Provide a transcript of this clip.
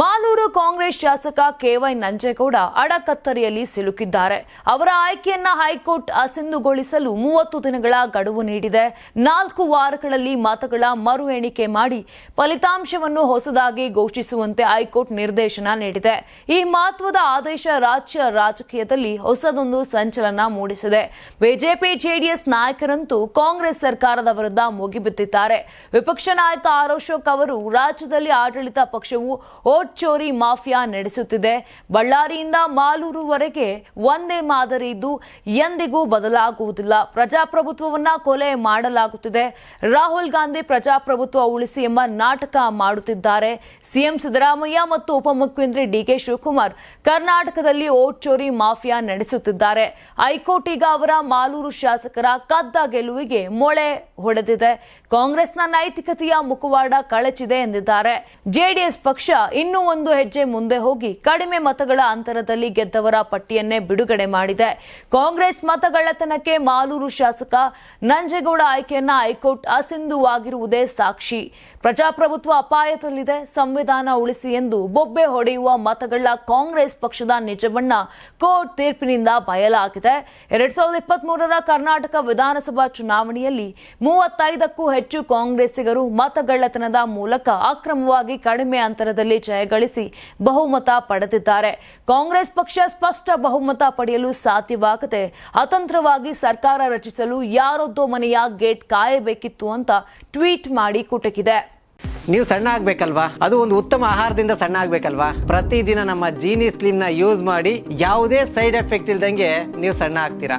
ಮಾಲೂರು ಕಾಂಗ್ರೆಸ್ ಶಾಸಕ ಕೆವೈ ನಂಜೇಗೌಡ ಅಡಕತ್ತರಿಯಲ್ಲಿ ಸಿಲುಕಿದ್ದಾರೆ. ಅವರ ಆಯ್ಕೆಯನ್ನ ಹೈಕೋರ್ಟ್ ಅಸಿಂಧುಗೊಳಿಸಲು ಮೂವತ್ತು ದಿನಗಳ ಗಡುವು ನೀಡಿದೆ. ನಾಲ್ಕು ವಾರಗಳಲ್ಲಿ ಮತಗಳ ಮರು ಎಣಿಕೆ ಮಾಡಿ ಫಲಿತಾಂಶವನ್ನು ಹೊಸದಾಗಿ ಘೋಷಿಸುವಂತೆ ಹೈಕೋರ್ಟ್ ನಿರ್ದೇಶನ ನೀಡಿದೆ. ಈ ಮಹತ್ವದ ಆದೇಶ ರಾಜ್ಯ ರಾಜಕೀಯದಲ್ಲಿ ಹೊಸದೊಂದು ಸಂಚಲನ ಮೂಡಿಸಿದೆ. ಬಿಜೆಪಿ ಜೆಡಿಎಸ್ ನಾಯಕರಂತೂ ಕಾಂಗ್ರೆಸ್ ಸರ್ಕಾರದ ವಿರುದ್ಧ ಮುಗಿಬಿದ್ದಿದ್ದಾರೆ. ವಿಪಕ್ಷ ನಾಯಕ ಆರ್ ಅಶೋಕ್ ಅವರು ರಾಜ್ಯದಲ್ಲಿ ಆಡಳಿತ ಪಕ್ಷವು ಓಟ್ ಚೋರಿ ಮಾಫಿಯಾ ನಡೆಸುತ್ತಿದೆ. ಬಳ್ಳಾರಿಯಿಂದ ಮಾಲೂರುವರೆಗೆ ಒಂದೇ ಮಾದರಿ ಇದ್ದು ಎಂದಿಗೂ ಬದಲಾಗುವುದಿಲ್ಲ. ಪ್ರಜಾಪ್ರಭುತ್ವವನ್ನ ಕೊಲೆ ಮಾಡಲಾಗುತ್ತಿದೆ. ರಾಹುಲ್ ಗಾಂಧಿ ಪ್ರಜಾಪ್ರಭುತ್ವ ಉಳಿಸಿ ಎಂಬ ನಾಟಕ ಮಾಡುತ್ತಿದ್ದಾರೆ. ಸಿಎಂ ಸಿದ್ದರಾಮಯ್ಯ ಮತ್ತು ಉಪಮುಖ್ಯಮಂತ್ರಿ ಡಿಕೆ ಶಿವಕುಮಾರ್ ಕರ್ನಾಟಕದಲ್ಲಿ ಓಟ್ ಚೋರಿ ಮಾಫಿಯಾ ನಡೆಸುತ್ತಿದ್ದಾರೆ. ಹೈಕೋರ್ಟ್ ಈಗ ಅವರ ಮಾಲೂರು ಶಾಸಕರ ಕದ್ದ ಗೆಲುವಿಗೆ ಮೊಳೆ ಹೊಡೆದಿದೆ. ಕಾಂಗ್ರೆಸ್ನ ನೈತಿಕತೆಯ ಮುಖವಾಡ ಕಳಚಿದೆ ಎಂದಿದ್ದಾರೆ. ಜೆಡಿಎಸ್ ಪಕ್ಷ ಇನ್ನೂ ಒಂದು ಹೆಜ್ಜೆ ಮುಂದೆ ಹೋಗಿ ಕಡಿಮೆ ಮತಗಳ ಅಂತರದಲ್ಲಿ ಗೆದ್ದವರ ಪಟ್ಟಿಯನ್ನೇ ಬಿಡುಗಡೆ ಮಾಡಿದೆ. ಕಾಂಗ್ರೆಸ್ ಮತಗಳ್ಳತನಕ್ಕೆ ಮಾಲೂರು ಶಾಸಕ ನಂಜೇಗೌಡ ಆಯ್ಕೆಯನ್ನ ಹೈಕೋರ್ಟ್ ಅಸಿಂಧುವಾಗಿರುವುದೇ ಸಾಕ್ಷಿ. ಪ್ರಜಾಪ್ರಭುತ್ವ ಅಪಾಯದಲ್ಲಿದೆ, ಸಂವಿಧಾನ ಉಳಿಸಿ ಎಂದು ಬೊಬ್ಬೆ ಹೊಡೆಯುವ ಮತಗಳ ಕಾಂಗ್ರೆಸ್ ಪಕ್ಷದ ನಿಜವನ್ನ ಕೋರ್ಟ್ ತೀರ್ಪಿನಿಂದ ಬಯಲಾಗಿದೆ. ಎರಡ್ ಸಾವಿರದ ಇಪ್ಪತ್ತ್ ಮೂರರ ಕರ್ನಾಟಕ ವಿಧಾನಸಭಾ ಚುನಾವಣೆಯಲ್ಲಿ ಮೂವತ್ತೈದಕ್ಕೂ ಹೆಚ್ಚು ಕಾಂಗ್ರೆಸ್ಸಿಗರು ಮತಗಳ್ಳತನದ ಮೂಲಕ ಅಕ್ರಮವಾಗಿ ಕಡಿಮೆ ಅಂತರದಲ್ಲಿ ಜಯಗಳಿಸಿ ಬಹುಮತ ಪಡೆದಿದ್ದಾರೆ. ಕಾಂಗ್ರೆಸ್ ಪಕ್ಷ ಸ್ಪಷ್ಟ ಬಹುಮತ ಪಡೆಯಲು ಸಾಧ್ಯವಾಗದೆ ಅತಂತ್ರವಾಗಿ ಸರ್ಕಾರ ರಚಿಸಲು ಯಾರೊದ್ದೋ ಮನೆಯ ಗೇಟ್ ಕಾಯಬೇಕಿತ್ತು ಅಂತ ಟ್ವೀಟ್ ಮಾಡಿ ಕುಟಕಿದೆ. ನೀವು ಸಣ್ಣ ಆಗ್ಬೇಕಲ್ವಾ? ಅದು ಒಂದು ಉತ್ತಮ ಆಹಾರದಿಂದ ಸಣ್ಣ ಆಗ್ಬೇಕಲ್ವಾ? ಪ್ರತಿದಿನ ನಮ್ಮ ಜೀನಿ ಸ್ಲಿಮ್ನ ಯೂಸ್ ಮಾಡಿ ಯಾವುದೇ ಸೈಡ್ ಎಫೆಕ್ಟ್ ಇಲ್ದಂಗೆ ನೀವು ಸಣ್ಣ ಆಗ್ತೀರಾ?